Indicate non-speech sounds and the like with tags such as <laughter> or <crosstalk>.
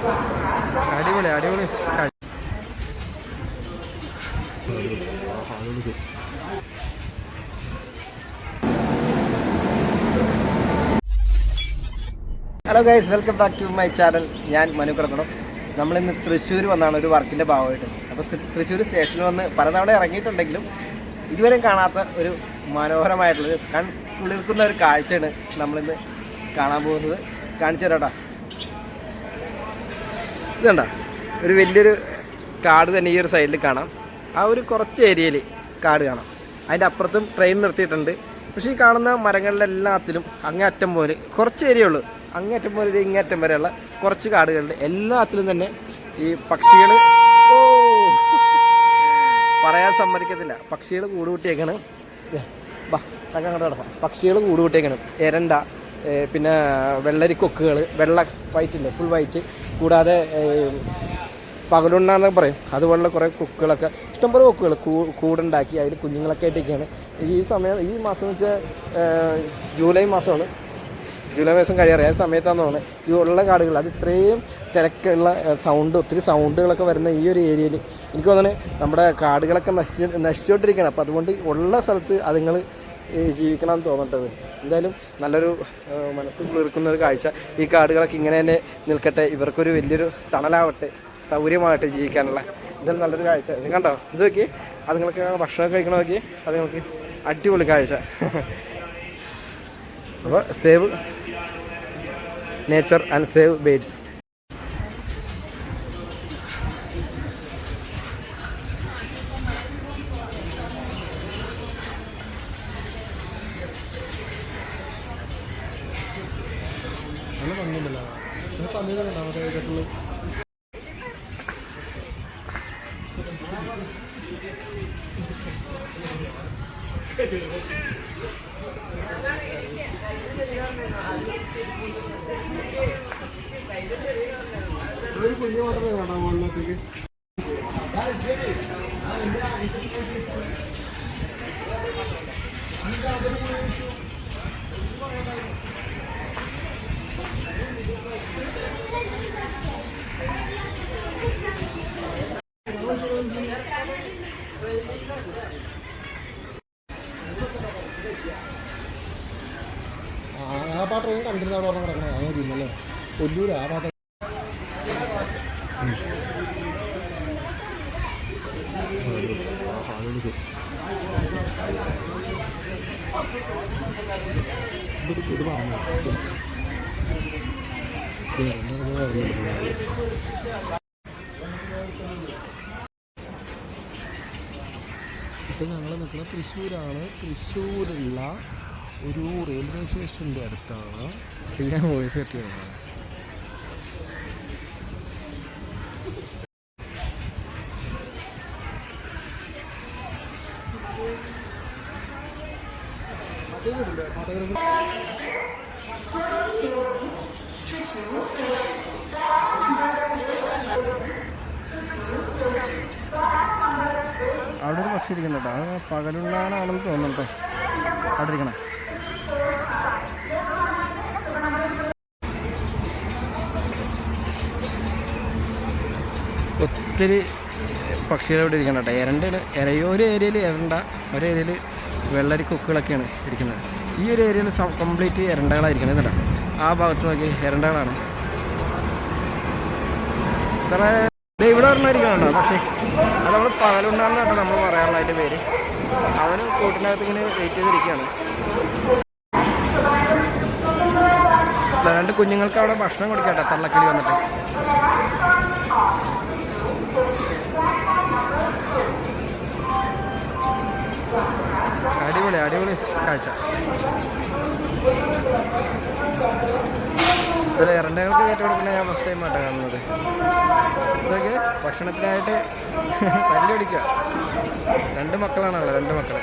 അടിപൊളി അടിപൊളി. Hello guys welcome back to my channel ഞാൻ മനു കിടക്കണം നമ്മളിന്ന് തൃശ്ശൂർ വന്നാണ് ഒരു വർക്കിന്റെ ഭാഗമായിട്ട്. അപ്പോൾ തൃശ്ശൂർ സ്റ്റേഷനിൽ വന്ന് പലതവണ ഇറങ്ങിയിട്ടുണ്ടെങ്കിലും ഇതുവരെ കാണാത്ത ഒരു മനോഹരമായിട്ടുള്ളൊരു കൺ കുളിർക്കുന്ന ഒരു കാഴ്ചയാണ് നമ്മളിന്ന് കാണാൻ പോകുന്നത്. കാണിച്ചു തരാട്ടാ ഇതുണ്ട? ഒരു വലിയൊരു കാട് തന്നെ ഈ ഒരു സൈഡിൽ കാണാം. ആ ഒരു കുറച്ച് ഏരിയയിൽ കാട് കാണാം. അതിന്റെ അപ്പുറത്തും ട്രെയിൻ നിർത്തിയിട്ടുണ്ട്. പക്ഷേ ഈ കാണുന്ന മരങ്ങളിലെല്ലാത്തിലും അങ്ങേയറ്റം പോലെ കുറച്ച് ഏരിയ ഉള്ളൂ. അങ്ങേയറ്റം പോലെ ഇങ്ങേറ്റം വരെയുള്ള കുറച്ച് കാടുകളുണ്ട്. എല്ലാത്തിലും തന്നെ ഈ പക്ഷികൾ ഓ! പറയാൻ സമ്മതിക്കത്തില്ല. പക്ഷികൾ കൂടുകൂട്ടിയേക്കാണ്. ബാ അങ്ങോട്ട് കിടക്കാം പക്ഷികൾ കൂടുകൂട്ടിയേക്കാണ്. എരണ്ട പിന്നെ വെള്ളരി കൊക്കുകൾ വെള്ള വൈറ്റ് ഇല്ലേ ഫുൾ വൈറ്റ് കൂടാതെ പകലുണ്ണാന്നൊക്കെ പറയും. അതുപോലുള്ള കുറേ കുക്കുകളൊക്കെ ഇഷ്ടംപോലെ കൊക്കുകൾ കൂടുണ്ടാക്കി അതിൽ കുഞ്ഞുങ്ങളൊക്കെ ആയിട്ടൊക്കെയാണ് ഈ സമയം ഈ മാസം എന്ന് വെച്ചാൽ ജൂലൈ മാസമാണ്. ജൂലൈ മാസം കഴിയാറ് ആ സമയത്താന്ന് തോന്നുന്നത് ഈ ഉള്ള കാടുകൾ അത് ഇത്രയും തിരക്കുള്ള സൗണ്ട് ഒത്തിരി സൗണ്ടുകളൊക്കെ വരുന്ന ഈ ഒരു ഏരിയയിൽ എനിക്ക് തോന്നുന്നത് നമ്മുടെ കാടുകളൊക്കെ നശിച്ച് നശിച്ചുകൊണ്ടിരിക്കുകയാണ്. അപ്പോൾ അതുകൊണ്ട് ഉള്ള സ്ഥലത്ത് അതുങ്ങൾ ജീവിക്കണം എന്ന് തോന്നട്ടത്. എന്തായാലും നല്ലൊരു മനസ്സ് കുളിർക്കുന്ന ഒരു കാഴ്ച. ഈ കാടുകളൊക്കെ ഇങ്ങനെ തന്നെ നിൽക്കട്ടെ. ഇവർക്കൊരു വലിയൊരു തണലാവട്ടെ. സൗകര്യമാകട്ടെ ജീവിക്കാനുള്ള. എന്തായാലും നല്ലൊരു കാഴ്ച. കണ്ടോ? ഇത് നോക്കി. അതുങ്ങൾക്ക് ഭക്ഷണം കഴിക്കണ നോക്കി. അതുങ്ങൾക്ക് അടിപൊളി കാഴ്ച. <laughs> അപ്പോൾ save nature and save birds. നല്ല ഭംഗിയുണ്ടല്ലോ ഇത് തമിഴിലുണ്ടോ മറ്റേ ഇതൊക്കെയുള്ള ഒരു കുഞ്ഞു മാത്രമേ വേണ്ട മുകളിലേക്ക് ആ ആ പാട്ട് ഞാൻ കണ്ടിരുന്ന അവിടെ പറഞ്ഞ കിടക്കണം. അങ്ങനെ പിന്നല്ലേ കൊല്ലൂർ ആ ഇത് ഇത് പറഞ്ഞു ഇപ്പം ഞങ്ങൾ നിൽക്കുന്നത് തൃശ്ശൂരാണ്. തൃശ്ശൂരുള്ള ഒരു റെയിൽവേ സ്റ്റേഷന്റെ അടുത്താണ്. ഞാൻ വോയിസ് കെട്ടിയത് Thank ഒരു പക്ഷി കേട്ടോ അത് പകലുള്ളാനാണെന്ന് തോന്നുന്നുണ്ടോ. അവിടെ ഇരിക്കണം ഒത്തിരി പക്ഷികൾ ഇവിടെ ഇരിക്കണം കേട്ടോ. എരണ്ടയാണ് എര- ഒരു ഏരിയയിൽ എരണ്ട ഒരു ഏരിയയിൽ വെള്ളരി കൊക്കുകളൊക്കെയാണ് ഇരിക്കുന്നത്. ഈ ഒരു ഏരിയയിൽ കംപ്ലീറ്റ് എരണ്ടകളായിരിക്കണം കേട്ടോ. ആ ഭാഗത്ത് നോക്കി എരണ്ടകളാണ്. ഇത്ര ഇവിടെ പറഞ്ഞിരിക്കണോ പക്ഷേ അത് നമ്മൾ പകലുണ്ടാകുന്ന കേട്ടോ നമ്മൾ പറയാനുള്ള അതിന്റെ പേര്. അവന് കൂട്ടിനകത്ത് ഇങ്ങനെ വെയിറ്റ് ചെയ്തിരിക്കുകയാണ്. രണ്ട് കുഞ്ഞുങ്ങൾക്ക് അവിടെ ഭക്ഷണം കൊടുക്കട്ടെ തള്ളക്കിളി വന്നിട്ട്. അടിപൊളി അടിപൊളി കാഴ്ച. ഇവിടെ ഇറണ്ടകൾക്ക് കയറ്റി കൊടുക്കുന്ന ഞാൻ ഫസ്റ്റ് ടൈം ആയിട്ടാണ് കാണുന്നത്. ഭക്ഷണത്തിനായിട്ട് തല്ലി പിടിക്കുക രണ്ട് മക്കളാണല്ലോ രണ്ട് മക്കൾ.